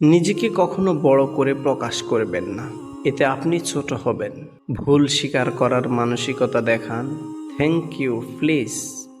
নিজেকে কখনো বড় করে প্রকাশ করবেন না। এতে আপনি ছোট হবেন। ভুল স্বীকার করার মানসিকতা দেখান। থ্যাংক ইউ প্লিজ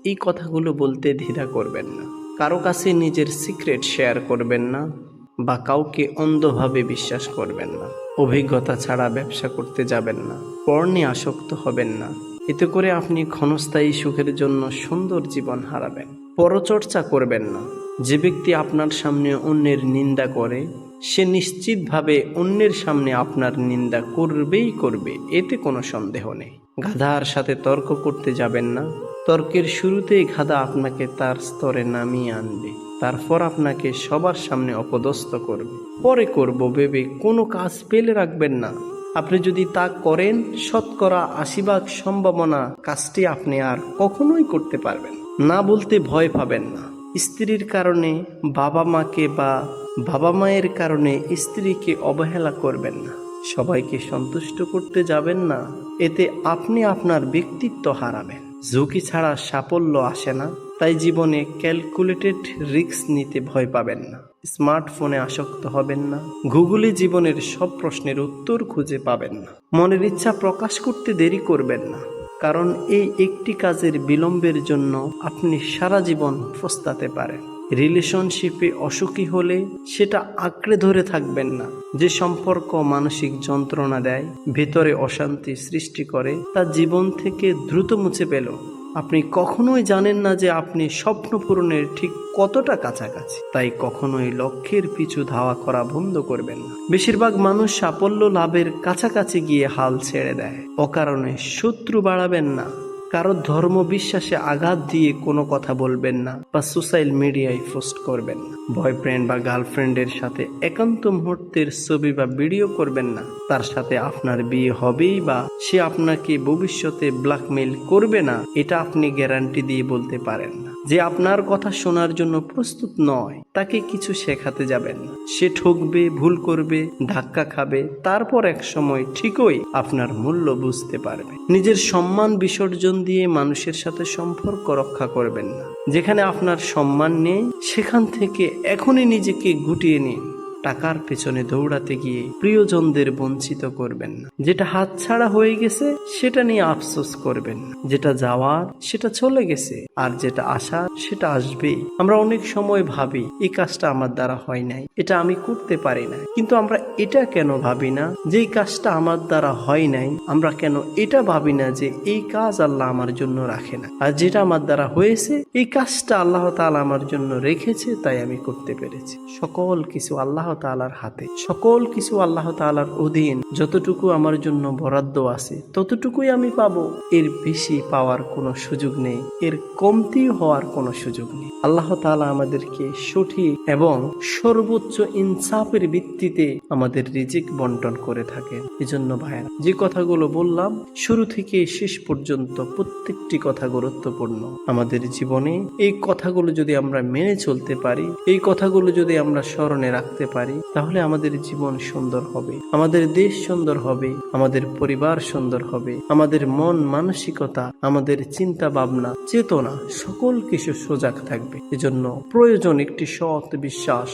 এই কথাগুলো বলতে দ্বিধা করবেন না। কারও কাছে নিজের সিক্রেট শেয়ার করবেন না বা কাউকে অন্ধভাবে বিশ্বাস করবেন না। অভিজ্ঞতা ছাড়া ব্যবসা করতে যাবেন না। পর্ণে আসক্ত হবেন না। এতে করে আপনি ক্ষণস্থায়ী সুখের জন্য সুন্দর জীবন হারাবেন। পরচর্চা করবেন না। যে ব্যক্তি আপনার সামনে অন্যের নিন্দা করে, সে নিশ্চিতভাবে অন্যের সামনে আপনার নিন্দা করবেই করবে, এতে কোনো সন্দেহ নেই। গাধার সাথে তর্ক করতে যাবেন না। তর্কের শুরুতেই গাধা আপনাকে তার স্তরে নামিয়ে আনবে। তারপর আপনাকে সবার সামনে অপদস্থ করবে। পরে করব ভেবে কোনো কাজ পেলে রাখবেন না। আপনি যদি তা করেন, শতকরা আশি ভাগ সম্ভাবনা কাজটি আপনি আর কখনোই করতে পারবেন না বলতে ভয় পাবেন না। স্ত্রীর কারণে বাবা মাকে বা বাবা মায়ের কারণে স্ত্রীকে অবহেলা করবেন না। সবাইকে সন্তুষ্ট করতে যাবেন না। এতে আপনি আপনার ব্যক্তিত্ব হারাবেন। ঝুঁকি ছাড়া সাফল্য আসে না। তাই জীবনে ক্যালকুলেটেড রিস্ক নিতে ভয় পাবেন না। স্মার্টফোনে আসক্ত হবেন না। গুগলে জীবনের সব প্রশ্নের উত্তর খুঁজে পাবেন না। মনের ইচ্ছা প্রকাশ করতে দেরি করবেন না। কারণ এই একটি কাজের বিলম্বের জন্য আপনি সারা জীবন ফস্তাতে পারেন রিলেশনশিপে অসুখী হলে সেটা আঁকড়ে ধরে থাকবেন না। যে সম্পর্ক মানসিক যন্ত্রণা দেয়, ভেতরে অশান্তি সৃষ্টি করে, তা জীবন থেকে দ্রুত মুছে পেল আপনি কখনোই জানেন না যে আপনি স্বপ্ন পূরণের ঠিক কতটা কাছাকাছি। তাই কখনোই লক্ষ্যের পিছু ধাওয়া করা বন্ধ করবেন না। বেশিরভাগ মানুষ সাফল্য লাভের কাছাকাছি গিয়ে হাল ছেড়ে দেয়। অকারণে শত্রু বাড়াবেন না। কারও ধর্ম বিশ্বাসে আঘাত দিয়ে কোনো কথা বলবেন না বা সোশ্যাল মিডিয়ায় পোস্ট করবেন না। বয়ফ্রেন্ড বা গার্লফ্রেন্ডের সাথে একান্ত মুহূর্তের ছবি বা ভিডিও করবেন না। তার সাথে আপনার বিয়ে হবেই বা সে আপনাকে ভবিষ্যতে ব্ল্যাকমেইল করবে না, এটা আপনি গ্যারান্টি দিয়ে বলতে পারেন না। যে আপনার কথা শোনার জন্য প্রস্তুত নয়, তাকে কিছু শেখাতে যাবেন সে ঠকবে, ভুল করবে, ধাক্কা খাবে, তারপর এক সময় ঠিকই আপনার মূল্য বুঝতে পারবে। নিজের সম্মান বিসর্জন দিয়ে মানুষের সাথে সম্পর্ক রক্ষা করবেন না। যেখানে আপনার সম্মান নেই, সেখান থেকে এখনই নিজেকে গুটিয়ে নিন। টাকার পেছনে দৌড়াতে গিয়ে প্রিয়জনদের বঞ্চিত করবেন না। যেটা হাতছাড়া হয়ে গেছে, সেটা নিয়ে আফসোস করবেন না। যেটা যাওয়ার, সেটা চলে গেছে। আর যেটা আসার, সেটা আসবেই। আমরা অনেক সময় ভাবি, এই কাজটা আমার দ্বারা হয় নাই, এটা আমি করতে পারি না কিন্তু আমরা এটা কেন ভাবি না? যে কাজটা আমার দ্বারা হয় নাই, আমরা কেন এটা ভাবি না যে এই কাজ আল্লাহ আমার জন্য রাখে না? আর যেটা আমার দ্বারা হয়েছে, এই কাজটা আল্লাহ তাআলা আমার জন্য রেখেছে, তাই আমি করতে পেরেছি। সকল কিছু আল্লাহ তাআলার হাতে। সকল কিছু আল্লাহ তাআলার অধীন। যতটুকু আমার জন্য বরাদ্দ আছে, ততটুকুই আমি পাবো। এর বেশি পাওয়ার কোনো সুযোগ নেই। এর কমতি হওয়ার কোনো সুযোগ নেই। আল্লাহ তাআলা আমাদেরকে সঠিক এবং সর্বোচ্চ ইনসাফের ভিত্তিতে আমাদের রিজিক বন্টন করে থাকেন। এজন্য ভাইয়েরা, যে কথাগুলো বললাম, শুরু থেকে শেষ পর্যন্ত প্রত্যেকটি কথা গুরুত্বপূর্ণ। আমাদের জীবনে এই কথাগুলো যদি আমরা মেনে চলতে পারি, এই কথাগুলো যদি আমরা স্মরণে রাখতে পারি তাহলে আমাদের জীবন সুন্দর হবে। আমাদের দেশ সুন্দর হবে, আমাদের পরিবার সুন্দর হবে, আমাদের মন মানসিকতা, আমাদের চিন্তা ভাবনা চেতনা, সকল কিছু সজাগ থাকবে। এজন্য প্রয়োজন একটি সৎ বিশ্বাস,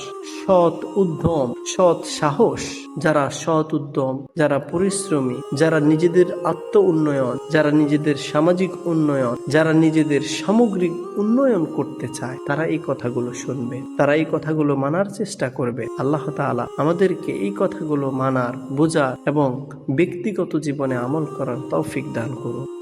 সৎ উদ্যম, সৎ সাহস। যারা সৎ উদ্যম, যারা পরিশ্রমী, যারা নিজেদের আত্ম উন্নয়ন, যারা নিজেদের সামাজিক উন্নয়ন, যারা নিজেদের সামগ্রিক উন্নয়ন করতে চায়, তারা এই কথাগুলো শুনবে, তারা এই কথাগুলো মানার চেষ্টা করবে। আল্লাহ তাআলা আমাদেরকে এই কথাগুলো মানার বোঝার এবং ব্যক্তিগত জীবনে আমল করার তৌফিক দান করুন।